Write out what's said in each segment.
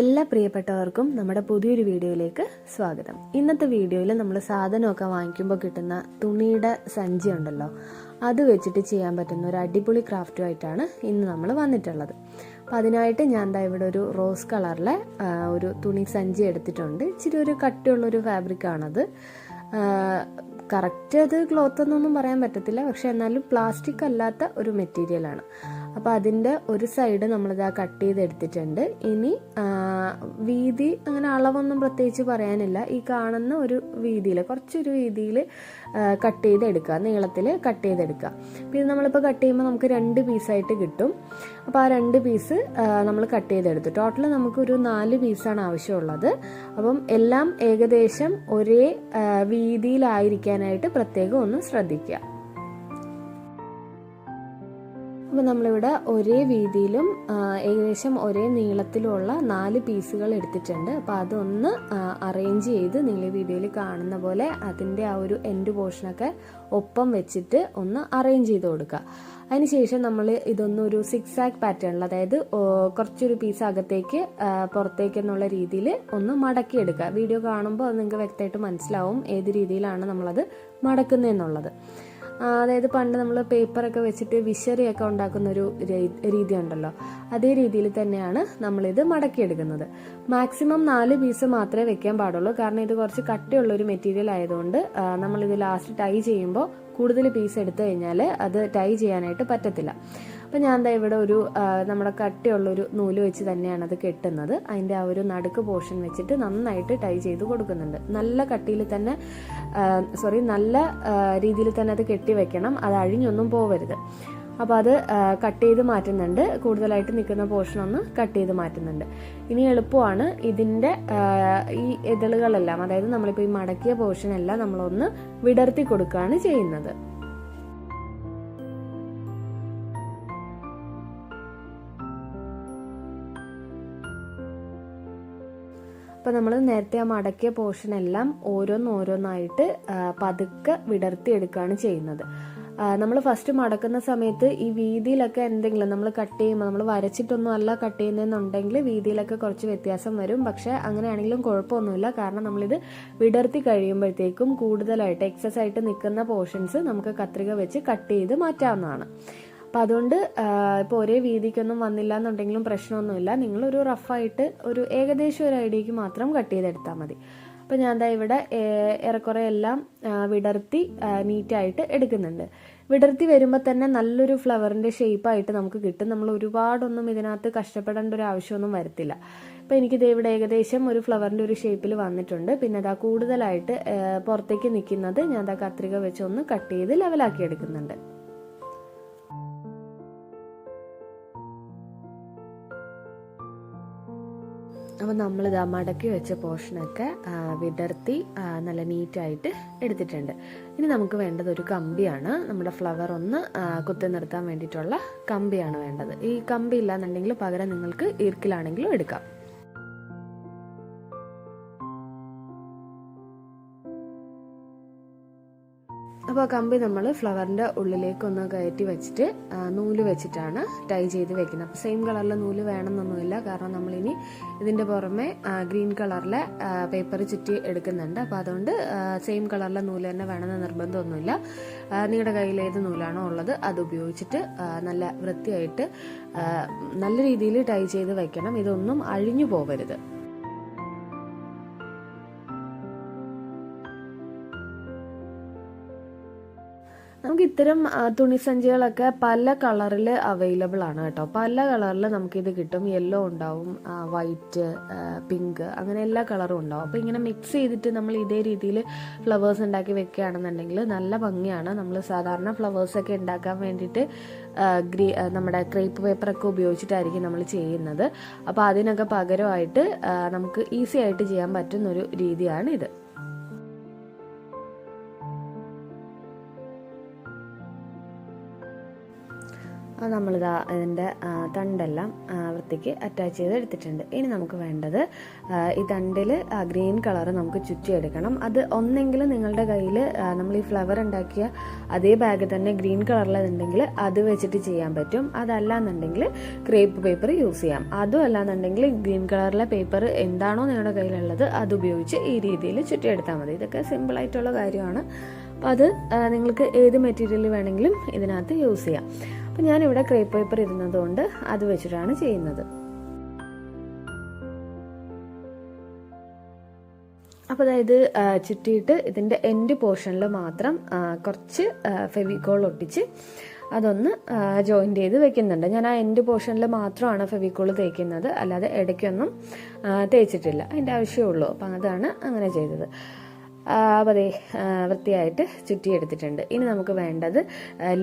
എല്ലാ പ്രിയപ്പെട്ടവർക്കും നമ്മുടെ പുതിയൊരു വീഡിയോയിലേക്ക് സ്വാഗതം. ഇന്നത്തെ വീഡിയോയിൽ നമ്മൾ സാധനമൊക്കെ വാങ്ങിക്കുമ്പോൾ കിട്ടുന്ന തുണിയുടെ സഞ്ചി ഉണ്ടല്ലോ അത് വെച്ചിട്ട് ചെയ്യാൻ പറ്റുന്ന ഒരു അടിപൊളി ക്രാഫ്റ്റുമായിട്ടാണ് ഇന്ന് നമ്മൾ വന്നിട്ടുള്ളത്. അപ്പം അതിനായിട്ട് ഞാൻ എന്താ ഇവിടെ ഒരു റോസ് കളറിലെ ഒരു തുണി സഞ്ചി എടുത്തിട്ടുണ്ട്. ഇച്ചിരി ഒരു കട്ടിയുള്ളൊരു ഫാബ്രിക്കാണത് കറക്റ്റ് അത് ക്ലോത്ത് എന്നൊന്നും പറയാൻ പറ്റത്തില്ല പക്ഷെ എന്നാലും പ്ലാസ്റ്റിക് അല്ലാത്ത ഒരു മെറ്റീരിയലാണ് അപ്പോൾ അതിന്റെ ഒരു സൈഡ് നമ്മളിതാ കട്ട് ചെയ്തെടുത്തിട്ടുണ്ട്. ഇനി വീതി അങ്ങനെ അളവൊന്നും പ്രത്യേകിച്ച് പറയാനില്ല. ഈ കാണുന്ന ഒരു വീതിയിൽ കുറച്ചൊരു വീതിയിൽ കട്ട് ചെയ്തെടുക്കുക. നീളത്തിൽ കട്ട് ചെയ്തെടുക്കുക. പിന്നെ ഇത് നമ്മളിപ്പോൾ കട്ട് ചെയ്യുമ്പോൾ നമുക്ക് രണ്ട് പീസായിട്ട് കിട്ടും. അപ്പോൾ ആ രണ്ട് പീസ് നമ്മൾ കട്ട് ചെയ്തെടുത്തു. ടോട്ടൽ നമുക്കൊരു നാല് പീസാണ് ആവശ്യമുള്ളത്. അപ്പം എല്ലാം ഏകദേശം ഒരേ വീതിയിലായിരിക്കാനായിട്ട് പ്രത്യേകം ഒന്ന് ശ്രദ്ധിക്കുക. അപ്പോൾ നമ്മളിവിടെ ഒരേ വീതിയിലും ഏകദേശം ഒരേ നീളത്തിലുള്ള നാല് പീസുകൾ എടുത്തിട്ടുണ്ട്. അപ്പോൾ അതൊന്ന് അറേഞ്ച് ചെയ്ത് നിങ്ങൾ വീഡിയോയിൽ കാണുന്ന പോലെ അതിന്റെ ആ ഒരു എൻഡ് പോർഷനൊക്കെ ഒപ്പം വെച്ചിട്ട് ഒന്ന് അറേഞ്ച് ചെയ്ത് കൊടുക്കുക. അതിനുശേഷം നമ്മൾ ഇതൊന്നൊരു സിക്സ് ആക്ക് പാറ്റേണിൽ അതായത് കുറച്ചൊരു പീസ് അകത്തേക്ക് പുറത്തേക്ക് എന്നുള്ള രീതിയിൽ ഒന്ന് മടക്കിയെടുക്കുക വീഡിയോ കാണുമ്പോൾ അത് നിങ്ങൾക്ക് വ്യക്തമായിട്ട് മനസ്സിലാവും ഏത് രീതിയിലാണ് നമ്മളത് മടക്കുന്നതെന്നുള്ളത്. അതായത് പണ്ട് നമ്മൾ പേപ്പറൊക്കെ വെച്ചിട്ട് വിശറിയൊക്കെ ഉണ്ടാക്കുന്ന ഒരു രീതി ഉണ്ടല്ലോ അതേ രീതിയിൽ തന്നെയാണ് നമ്മളിത് മടക്കിയെടുക്കുന്നത്. മാക്സിമം നാല് പീസ് മാത്രമേ വെക്കാൻ പാടുള്ളൂ. കാരണം ഇത് കുറച്ച് കട്ടിയുള്ള ഒരു മെറ്റീരിയൽ ആയതുകൊണ്ട് നമ്മളിത് ലാസ്റ്റ് ടൈ ചെയ്യുമ്പോൾ കൂടുതൽ പീസ് എടുത്തു കഴിഞ്ഞാൽ അത് ടൈ ചെയ്യാനായിട്ട് പറ്റത്തില്ല. അപ്പം ഞാൻ എന്താ ഇവിടെ ഒരു നമ്മുടെ കട്ടിയുള്ളൊരു നൂൽ വെച്ച് തന്നെയാണ് അത് കെട്ടുന്നത്. അതിന്റെ ആ ഒരു നടുക്ക് പോർഷൻ വെച്ചിട്ട് നന്നായിട്ട് ടൈ ചെയ്ത് കൊടുക്കുന്നുണ്ട്. നല്ല കട്ടിയിൽ തന്നെ സോറി നല്ല രീതിയിൽ തന്നെ അത് കെട്ടി വെക്കണം. അത് അഴിഞ്ഞൊന്നും പോവരുത്. അപ്പോൾ അത് കട്ട് ചെയ്ത് മാറ്റുന്നുണ്ട്. കൂടുതലായിട്ട് നിൽക്കുന്ന പോർഷൻ ഒന്ന് കട്ട് ചെയ്ത് മാറ്റുന്നുണ്ട്. ഇനി എളുപ്പമാണ് ഇതിന്റെ ഈ ഇതളുകളെല്ലാം അതായത് നമ്മളിപ്പോൾ ഈ മടക്കിയ പോർഷനെല്ലാം നമ്മളൊന്ന് വിടർത്തി കൊടുക്കുകയാണ് ചെയ്യുന്നത്. അപ്പോൾ നമ്മൾ നേരത്തെ ആ മടക്കിയ പോർഷൻ എല്ലാം ഓരോന്നോരോന്നായിട്ട് പതുക്കെ വിടർത്തിയെടുക്കുകയാണ് ചെയ്യുന്നത്. നമ്മൾ ഫസ്റ്റ് മടക്കുന്ന സമയത്ത് ഈ വീതിയിലൊക്കെ എന്തെങ്കിലും നമ്മൾ കട്ട് ചെയ്യുമ്പോൾ നമ്മൾ വരച്ചിട്ടൊന്നും അല്ല കട്ട് ചെയ്യുന്നതെന്നുണ്ടെങ്കിൽ വീതിയിലൊക്കെ കുറച്ച് വ്യത്യാസം വരും. പക്ഷേ അങ്ങനെയാണെങ്കിലും കുഴപ്പമൊന്നുമില്ല. കാരണം നമ്മളിത് വിടർത്തി കഴിയുമ്പോഴത്തേക്കും കൂടുതലായിട്ട് എക്സസ് ആയിട്ട് നിൽക്കുന്ന പോർഷൻസ് നമുക്ക് കത്രിക വെച്ച് കട്ട് ചെയ്ത് മാറ്റാവുന്നതാണ്. അപ്പം അതുകൊണ്ട് ഇപ്പോൾ ഒരേ വീതിക്കൊന്നും വന്നില്ല എന്നുണ്ടെങ്കിലും പ്രശ്നമൊന്നുമില്ല. നിങ്ങളൊരു റഫായിട്ട് ഒരു ഏകദേശം ഒരു ഐഡിയക്ക് മാത്രം കട്ട് ചെയ്തെടുത്താൽ മതി. അപ്പം ഞാൻ ദാ ഇവിടെ ഏറെക്കുറെ എല്ലാം വിടർത്തി നീറ്റായിട്ട് എടുക്കുന്നുണ്ട്. വിടർത്തി വരുമ്പോൾ തന്നെ നല്ലൊരു ഫ്ലവറിന്റെ ഷേപ്പായിട്ട് നമുക്ക് കിട്ടും. നമ്മൾ ഒരുപാടൊന്നും ഇതിനകത്ത് കഷ്ടപ്പെടേണ്ട ഒരു ആവശ്യമൊന്നും വരത്തില്ല. അപ്പോൾ എനിക്കിത് ഇവിടെ ഏകദേശം ഒരു ഫ്ലവറിന്റെ ഒരു ഷേപ്പിൽ വന്നിട്ടുണ്ട്. പിന്നെ അതാ കൂടുതലായിട്ട് പുറത്തേക്ക് നിൽക്കുന്നത് ഞാൻ അതാ കത്രിക വെച്ച് ഒന്ന് കട്ട് ചെയ്ത് ലെവലാക്കി എടുക്കുന്നുണ്ട്. അപ്പോൾ നമ്മളിത് മടക്കി വെച്ച പോർഷനൊക്കെ വിടർത്തി നല്ല നീറ്റായിട്ട് എടുത്തിട്ടുണ്ട്. ഇനി നമുക്ക് വേണ്ടത് ഒരു കമ്പിയാണ്. നമ്മുടെ ഫ്ലവർ ഒന്ന് കുത്തി നിർത്താൻ വേണ്ടിയിട്ടുള്ള കമ്പിയാണ് വേണ്ടത്. ഈ കമ്പി ഇല്ലാന്നുണ്ടെങ്കിൽ പകരം നിങ്ങൾക്ക് ഈർക്കിലാണെങ്കിലും എടുക്കാം. അപ്പോൾ കമ്പി നമ്മൾ ഫ്ലവറിന്റെ ഉള്ളിലേക്കൊന്ന് കയറ്റി വെച്ചിട്ട് നൂൽ വെച്ചിട്ടാണ് ടൈ ചെയ്ത് വെക്കുന്നത്. അപ്പോൾ സെയിം കളറിലെ നൂൽ വേണമെന്നൊന്നുമില്ല. കാരണം നമ്മളിനി ഇതിന്റെ പുറമെ ഗ്രീൻ കളറിലെ പേപ്പർ ചുറ്റി എടുക്കുന്നുണ്ട്. അപ്പോൾ അതുകൊണ്ട് സെയിം കളറിലെ നൂൽ തന്നെ വേണമെന്ന് നിർബന്ധമൊന്നുമില്ല. നിങ്ങളുടെ കയ്യിൽ ഏത് നൂലാണോ ഉള്ളത് അത് ഉപയോഗിച്ചിട്ട് നല്ല വൃത്തിയായിട്ട് നല്ല രീതിയിൽ ടൈ ചെയ്ത് വെക്കണം. ഇതൊന്നും അഴിഞ്ഞു പോകരുത് നമുക്ക് ഇത്തരം തുണി തുണിസഞ്ചികളൊക്കെ പല കളറിൽ അവൈലബിൾ ആണ് കേട്ടോ. പല കളറിൽ നമുക്കിത് കിട്ടും. യെല്ലോ ഉണ്ടാവും വൈറ്റ് പിങ്ക് അങ്ങനെ എല്ലാ കളറും ഉണ്ടാവും. അപ്പോൾ ഇങ്ങനെ മിക്സ് ചെയ്തിട്ട് നമ്മൾ ഇതേ രീതിയിൽ ഫ്ലവേഴ്സ് ഉണ്ടാക്കി വെക്കുകയാണെന്നുണ്ടെങ്കിൽ നല്ല ഭംഗിയാണ്. നമ്മൾ സാധാരണ ഫ്ലവേഴ്സൊക്കെ ഉണ്ടാക്കാൻ വേണ്ടിയിട്ട് ഗ്രീ നമ്മുടെ ക്രേപ്പ് പേപ്പറൊക്കെ ഉപയോഗിച്ചിട്ടായിരിക്കും നമ്മൾ ചെയ്യുന്നത്. അപ്പോൾ അതിനൊക്കെ പകരമായിട്ട് നമുക്ക് ഈസി ആയിട്ട് ചെയ്യാൻ പറ്റുന്നൊരു രീതിയാണ് ഇത് അപ്പോൾ നമ്മളിതാ ഇതിന്റെ തണ്ടെല്ലാം വൃത്തിക്ക് അറ്റാച്ച് ചെയ്ത് എടുത്തിട്ടുണ്ട്. ഇനി നമുക്ക് വേണ്ടത് ഈ തണ്ടിൽ ഗ്രീൻ കളർ നമുക്ക് ചുറ്റിയെടുക്കണം. അത് ഒന്നെങ്കിൽ നിങ്ങളുടെ കയ്യിൽ നമ്മൾ ഈ ഫ്ലവർ ഉണ്ടാക്കിയ അതേ ബാഗ് തന്നെ ഗ്രീൻ കളറിലുണ്ടെങ്കിൽ അത് വെച്ചിട്ട് ചെയ്യാൻ പറ്റും. അതല്ല എന്നുണ്ടെങ്കിൽ ക്രേപ്പ് പേപ്പർ യൂസ് ചെയ്യാം. അതും അല്ല എന്നുണ്ടെങ്കിൽ ഗ്രീൻ കളറിലെ പേപ്പർ എന്താണോ നിങ്ങളുടെ കയ്യിലുള്ളത് അത് ഉപയോഗിച്ച് ഈ രീതിയിൽ ചുറ്റിയെടുത്താൽ മതി. ഇതൊക്കെ സിമ്പിളായിട്ടുള്ള കാര്യമാണ്. അത് നിങ്ങൾക്ക് ഏത് മെറ്റീരിയൽ വേണമെങ്കിലും ഇതിനകത്ത് യൂസ് ചെയ്യാം. അപ്പോൾ ഞാനിവിടെ ക്രേപ്പ് പേപ്പർ ഇരുന്നതുകൊണ്ട് അത് വെച്ചിട്ടാണ് ചെയ്യുന്നത്. അപ്പോൾ അതായത് ചുറ്റിയിട്ട് ഇതിന്റെ എൻഡ് പോർഷനിൽ മാത്രം കുറച്ച് ഫെവിക്കോൾ ഒട്ടിച്ച് അതൊന്ന് ജോയിന്റ് ചെയ്ത് വെക്കുന്നുണ്ട്. ഞാൻ ആ എൻഡ് പോർഷനിൽ മാത്രമാണ് ഫെവിക്കോൾ തേക്കുന്നത്. അല്ലാതെ ഇടയ്ക്കൊന്നും തേച്ചിട്ടില്ല. അതിന്റെ ആവശ്യമുള്ളൂ. അപ്പം അതാണ് അങ്ങനെ ചെയ്തത്. അപ്പോൾ വൃത്തിയായിട്ട് ചുറ്റിയെടുത്തിട്ടുണ്ട്. ഇനി നമുക്ക് വേണ്ടത്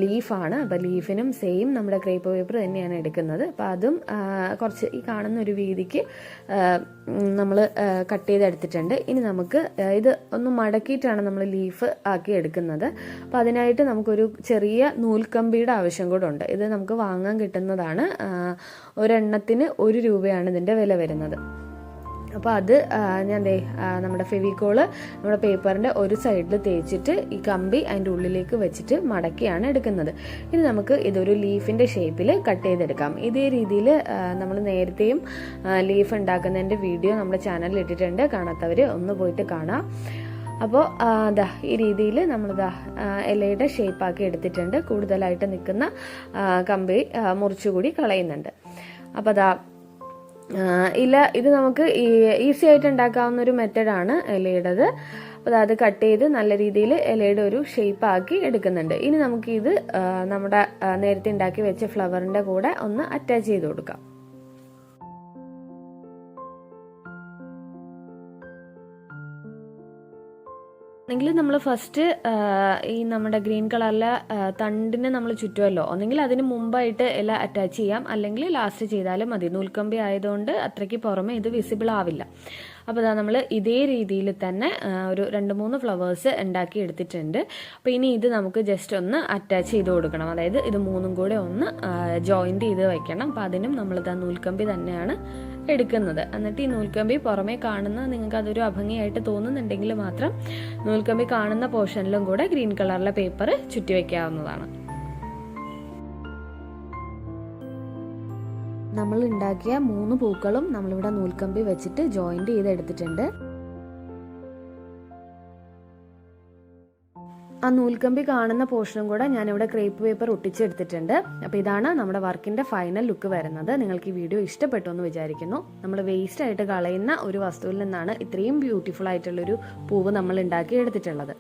ലീഫാണ്. അപ്പോൾ ലീഫിനും സെയിം നമ്മുടെ ക്രേപ്പ് പേപ്പർ തന്നെയാണ് എടുക്കുന്നത്. അപ്പോൾ അതും കുറച്ച് ഈ കാണുന്ന ഒരു വീതിക്ക് നമ്മൾ കട്ട് ചെയ്തെടുത്തിട്ടുണ്ട്. ഇനി നമുക്ക് ഇത് ഒന്ന് മടക്കിയിട്ടാണ് നമ്മൾ ലീഫ് ആക്കി എടുക്കുന്നത്. അപ്പോൾ അതിനായിട്ട് നമുക്കൊരു ചെറിയ നൂൽക്കമ്പിയുടെ ആവശ്യം കൂടെ ഉണ്ട്. ഇത് നമുക്ക് വാങ്ങാൻ കിട്ടുന്നതാണ് ഒരെണ്ണത്തിന് ഒരു രൂപയാണ് ഇതിന്റെ വില വരുന്നത്. അപ്പോൾ അത് ഞാൻ ദേ നമ്മുടെ ഫെവിക്കോൾ നമ്മുടെ പേപ്പറിന്റെ ഒരു സൈഡിൽ തേച്ചിട്ട് ഈ കമ്പി അതിന്റെ ഉള്ളിലേക്ക് വെച്ചിട്ട് മടക്കിയാണ് എടുക്കുന്നത്. ഇനി നമുക്ക് ഇതൊരു ലീഫിന്റെ ഷേപ്പിൽ കട്ട് ചെയ്തെടുക്കാം. ഇതേ രീതിയിൽ നമ്മൾ നേരത്തെയും ലീഫ് ഉണ്ടാക്കുന്നതിന്റെ വീഡിയോ നമ്മുടെ ചാനലിൽ ഇട്ടിട്ടുണ്ട്. കാണാത്തവർ ഒന്ന് പോയിട്ട് കാണാം. അപ്പോൾ ദാ ഈ രീതിയിൽ നമ്മളിതാ ദാ ഇലയുടെ ഷേപ്പാക്കി എടുത്തിട്ടുണ്ട്. കൂടുതലായിട്ട് നിൽക്കുന്ന കമ്പി മുറിച്ചുകൂടി കളയുന്നുണ്ട്. അപ്പോൾ ആ, ഇല ഇത് നമുക്ക് ഈസി ആയിട്ട് ഉണ്ടാക്കാവുന്ന ഒരു മെത്തഡാണ് ഇലയുടേത്. അപ്പോൾ അത് കട്ട് ചെയ്ത് നല്ല രീതിയിൽ ഇലയുടെ ഒരു ഷേപ്പ് ആക്കി എടുക്കുന്നുണ്ട്. ഇനി നമുക്കിത് നമ്മുടെ നേരത്തെ ഉണ്ടാക്കി വെച്ച ഫ്ലവറിന്റെ കൂടെ ഒന്ന് അറ്റാച്ച് ചെയ്ത് കൊടുക്കാം. ഒന്നെങ്കിൽ നമ്മൾ ഫസ്റ്റ് ഈ നമ്മുടെ ഗ്രീൻ കളറിലെ തണ്ടിനെ നമ്മൾ ചുറ്റുമല്ലോ ഒന്നെങ്കിൽ അതിന് മുമ്പായിട്ട് ഇല അറ്റാച്ച് ചെയ്യാം. അല്ലെങ്കിൽ ലാസ്റ്റ് ചെയ്താലും മതി. നൂൽക്കമ്പി ആയതുകൊണ്ട് അത്രയ്ക്ക് പുറമെ ഇത് വിസിബിൾ ആവില്ല. അപ്പോൾ ഇതാ നമ്മൾ ഇതേ രീതിയിൽ തന്നെ ഒരു രണ്ട് മൂന്ന് ഫ്ലവേഴ്സ് ഉണ്ടാക്കി എടുത്തിട്ടുണ്ട്. അപ്പോൾ ഇനി ഇത് നമുക്ക് ജസ്റ്റ് ഒന്ന് അറ്റാച്ച് ചെയ്ത് കൊടുക്കണം. അതായത് ഇത് മൂന്നും കൂടെ ഒന്ന് ജോയിന്റ് ചെയ്ത് വയ്ക്കണം അപ്പോൾ അതിനും നമ്മളിതാ നൂൽക്കമ്പി തന്നെയാണ് എടുക്കുന്നത്. എന്നിട്ട് ഈ നൂൽക്കമ്പി പുറമേ കാണുന്ന നിങ്ങൾക്ക് അതൊരു അഭംഗിയായിട്ട് തോന്നുന്നുണ്ടെങ്കിൽ മാത്രം നൂൽക്കമ്പി കാണുന്ന പോർഷനിലും കൂടെ ഗ്രീൻ കളറിലെ പേപ്പർ ചുറ്റി വയ്ക്കാവുന്നതാണ് നമ്മൾ ഉണ്ടാക്കിയ മൂന്ന് പൂക്കളും നമ്മളിവിടെ നൂൽക്കമ്പി വെച്ചിട്ട് ജോയിന്റ് ചെയ്ത് ആ നൂൽക്കമ്പി കാണുന്ന പോർഷനും കൂടെ ഞാനിവിടെ ക്രേപ്പ് പേപ്പർ ഒട്ടിച്ചെടുത്തിട്ടുണ്ട്. അപ്പോൾ ഇതാണ് നമ്മുടെ വർക്കിന്റെ ഫൈനൽ ലുക്ക് വരുന്നത്. നിങ്ങൾക്ക് ഈ വീഡിയോ ഇഷ്ടപ്പെട്ടു എന്ന് വിചാരിക്കുന്നു. നമ്മൾ വേസ്റ്റ് ആയിട്ട് കളയുന്ന ഒരു വസ്തുവിൽ നിന്നാണ് ഇത്രയും ബ്യൂട്ടിഫുൾ ആയിട്ടുള്ളൊരു പൂവ് നമ്മൾ ഉണ്ടാക്കി എടുത്തിട്ടുള്ളത്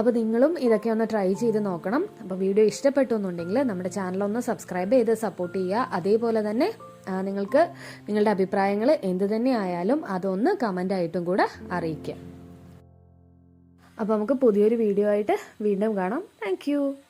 അപ്പോൾ നിങ്ങളും ഇതൊക്കെ ഒന്ന് ട്രൈ ചെയ്ത് നോക്കണം. അപ്പോൾ വീഡിയോ ഇഷ്ടപ്പെട്ടു എന്നുണ്ടെങ്കിൽ നമ്മുടെ ചാനൽ ഒന്ന് സബ്സ്ക്രൈബ് ചെയ്ത് സപ്പോർട്ട് ചെയ്യുക. അതേപോലെ തന്നെ നിങ്ങൾക്ക് നിങ്ങളുടെ അഭിപ്രായങ്ങൾ എന്ത് തന്നെ ആയാലും അതൊന്ന് കമന്റ് ആയിട്ടും കൂടെ അറിയിക്കുക. അപ്പോൾ നമുക്ക് പുതിയൊരു വീഡിയോ ആയിട്ട് വീണ്ടും കാണാം. താങ്ക്